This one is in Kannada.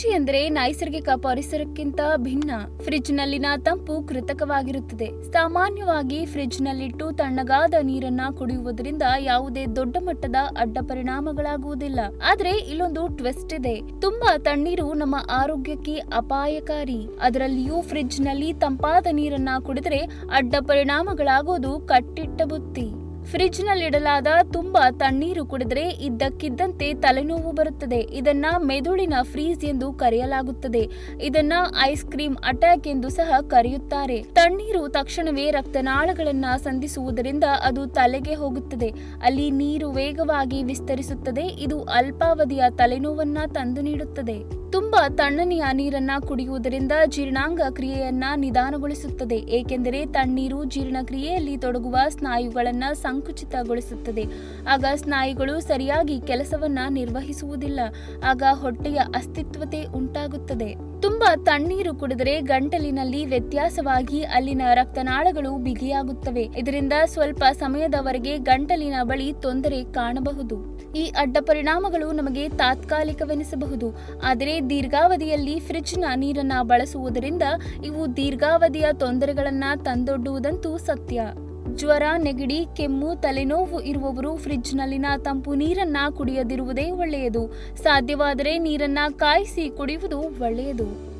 ಎಂದರೆ ನೈಸರ್ಗಿಕ ಪರಿಸರಕ್ಕಿಂತ ಭಿನ್ನ. ಫ್ರಿಡ್ಜ್ನಲ್ಲಿನ ತಂಪು ಕೃತಕವಾಗಿರುತ್ತದೆ. ಸಾಮಾನ್ಯವಾಗಿ ಫ್ರಿಡ್ಜ್ನಲ್ಲಿಟ್ಟು ತಣ್ಣಗಾದ ನೀರನ್ನ ಕುಡಿಯುವುದರಿಂದ ಯಾವುದೇ ದೊಡ್ಡ ಮಟ್ಟದ ಅಡ್ಡ ಪರಿಣಾಮಗಳಾಗುವುದಿಲ್ಲ. ಆದ್ರೆ ಇಲ್ಲೊಂದು ಟ್ವಿಸ್ಟ್ ಇದೆ. ತುಂಬಾ ತಣ್ಣೀರು ನಮ್ಮ ಆರೋಗ್ಯಕ್ಕೆ ಅಪಾಯಕಾರಿ. ಅದರಲ್ಲಿಯೂ ಫ್ರಿಡ್ಜ್ನಲ್ಲಿ ತಂಪಾದ ನೀರನ್ನ ಕುಡಿದ್ರೆ ಅಡ್ಡ ಪರಿಣಾಮಗಳಾಗೋದು ಕಟ್ಟಿಟ್ಟ ಬುತ್ತಿ. ಫ್ರಿಡ್ಜ್ನಲ್ಲಿಡಲಾದ ತುಂಬಾ ತಣ್ಣೀರು ಕುಡಿದರೆ ಇದ್ದಕ್ಕಿದ್ದಂತೆ ತಲೆನೋವು ಬರುತ್ತದೆ. ಇದನ್ನ ಮೆದುಳಿನ ಫ್ರೀಜ್ ಎಂದು ಕರೆಯಲಾಗುತ್ತದೆ. ಇದನ್ನ ಐಸ್ ಕ್ರೀಮ್ ಅಟ್ಯಾಕ್ ಎಂದು ಸಹ ಕರೆಯುತ್ತಾರೆ. ತಣ್ಣೀರು ತಕ್ಷಣವೇ ರಕ್ತನಾಳಗಳನ್ನ ಸಂಧಿಸುವುದರಿಂದ ಅದು ತಲೆಗೆ ಹೋಗುತ್ತದೆ. ಅಲ್ಲಿ ನೀರು ವೇಗವಾಗಿ ವಿಸ್ತರಿಸುತ್ತದೆ. ಇದು ಅಲ್ಪಾವಧಿಯ ತಲೆನೋವನ್ನ ತಂದು ನೀಡುತ್ತದೆ. ತುಂಬಾ ತಣ್ಣನೆಯ ನೀರನ್ನ ಕುಡಿಯುವುದರಿಂದ ಜೀರ್ಣಾಂಗ ಕ್ರಿಯೆಯನ್ನ ನಿಧಾನಗೊಳಿಸುತ್ತದೆ. ಏಕೆಂದರೆ ತಣ್ಣೀರು ಜೀರ್ಣಕ್ರಿಯೆಯಲ್ಲಿ ತೊಡಗುವ ಸ್ನಾಯುಗಳನ್ನ ಸಂಕುಚಿತಗೊಳಿಸುತ್ತದೆ. ಆಗ ಸ್ನಾಯುಗಳು ಸರಿಯಾಗಿ ಕೆಲಸವನ್ನ ನಿರ್ವಹಿಸುವುದಿಲ್ಲ. ಆಗ ಹೊಟ್ಟೆಯ ಅಸ್ತಿತ್ವತೆ ಉಂಟಾಗುತ್ತದೆ. ತುಂಬಾ ತಣ್ಣೀರು ಕುಡಿದರೆ ಗಂಟಲಿನಲ್ಲಿ ವ್ಯತ್ಯಾಸವಾಗಿ ಅಲ್ಲಿನ ರಕ್ತನಾಳಗಳು ಬಿಗಿಯಾಗುತ್ತವೆ. ಇದರಿಂದ ಸ್ವಲ್ಪ ಸಮಯದವರೆಗೆ ಗಂಟಲಿನ ಬಳಿ ತೊಂದರೆ ಕಾಣಬಹುದು. ಈ ಅಡ್ಡ ಪರಿಣಾಮಗಳು ನಮಗೆ ತಾತ್ಕಾಲಿಕವೆನಿಸಬಹುದು. ಆದರೆ ದೀರ್ಘಾವಧಿಯಲ್ಲಿ ಫ್ರಿಜ್ನ ನೀರನ್ನ ಬಳಸುವುದರಿಂದ ಇವು ದೀರ್ಘಾವಧಿಯ ತೊಂದರೆಗಳನ್ನ ತಂದೊಡ್ಡುವುದಂತೂ ಸತ್ಯ. ಜ್ವರ, ನೆಗಡಿ, ಕೆಮ್ಮು, ತಲೆನೋವು ಇರುವವರು ಫ್ರಿಜ್ನಲ್ಲಿನ ತಂಪು ನೀರನ್ನ ಕುಡಿಯದಿರುವುದೇ ಒಳ್ಳೆಯದು. ಸಾಧ್ಯವಾದರೆ ನೀರನ್ನ ಕಾಯಿಸಿ ಕುಡಿಯುವುದು ಒಳ್ಳೆಯದು.